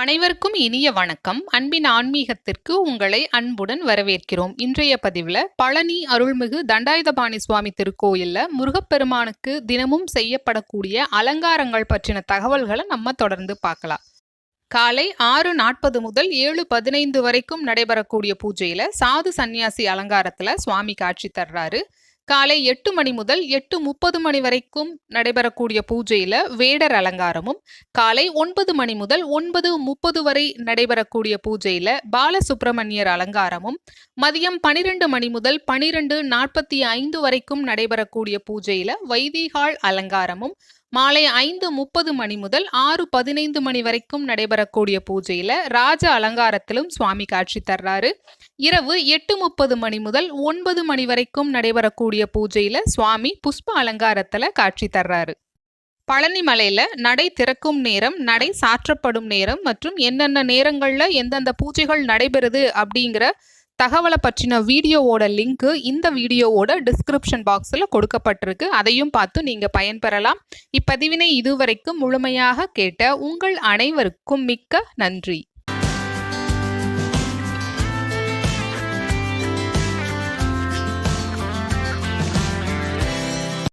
அனைவருக்கும் இனிய வணக்கம். அன்பின் ஆன்மீகத்திற்கு உங்களை அன்புடன் வரவேற்கிறோம். இன்றைய பதிவில் பழனி அருள்மிகு தண்டாயுதபாணி சுவாமி திருக்கோயிலில் முருகப்பெருமானுக்கு தினமும் செய்யப்படக்கூடிய அலங்காரங்கள் பற்றின தகவல்களை நம்ம தொடர்ந்து பார்க்கலாம். காலை ஆறு நாற்பது முதல் ஏழு பதினைந்து வரைக்கும் நடைபெறக்கூடிய பூஜையில் சாது சந்நியாசி அலங்காரத்தில் சுவாமி காட்சி தர்றாரு. காலை எட்டு மணி முதல் எட்டு முப்பது மணி வரைக்கும் நடைபெறக்கூடிய பூஜையில வேடர் அலங்காரமும் காலை ஒன்பது மணி முதல் ஒன்பது முப்பது வரை நடைபெறக்கூடிய பூஜையில பாலசுப்பிரமணியர் அலங்காரமும் மதியம் பனிரெண்டு மணி முதல் பனிரெண்டு நாற்பத்தி ஐந்து வரைக்கும் நடைபெறக்கூடிய பூஜையில வைதிகாள் அலங்காரமும் மாலை ஐந்து முப்பது மணி முதல் ஆறு பதினைந்து மணி வரைக்கும் நடைபெறக்கூடிய பூஜையில ராஜ அலங்காரத்திலும் சுவாமி காட்சி தர்றாரு. இரவு எட்டு முப்பது மணி முதல் ஒன்பது மணி வரைக்கும் நடைபெறக்கூடிய பூஜையில சுவாமி புஷ்ப அலங்காரத்துல காட்சி தர்றாரு. பழனிமலையில நடை திறக்கும் நேரம் நடை சாற்றப்படும் நேரம் மற்றும் என்னென்ன நேரங்கள்ல எந்தெந்த பூஜைகள் நடைபெறுது அப்படிங்கிற தகவலை பற்றின வீடியோவோட லிங்க்கு இந்த வீடியோவோட டிஸ்கிரிப்ஷன் பாக்ஸில் கொடுக்கப்பட்டிருக்கு. அதையும் பார்த்து நீங்கள் பயன்பெறலாம். இப்பதிவினை இதுவரைக்கும் முழுமையாக கேட்ட உங்கள் அனைவருக்கும் மிக்க நன்றி.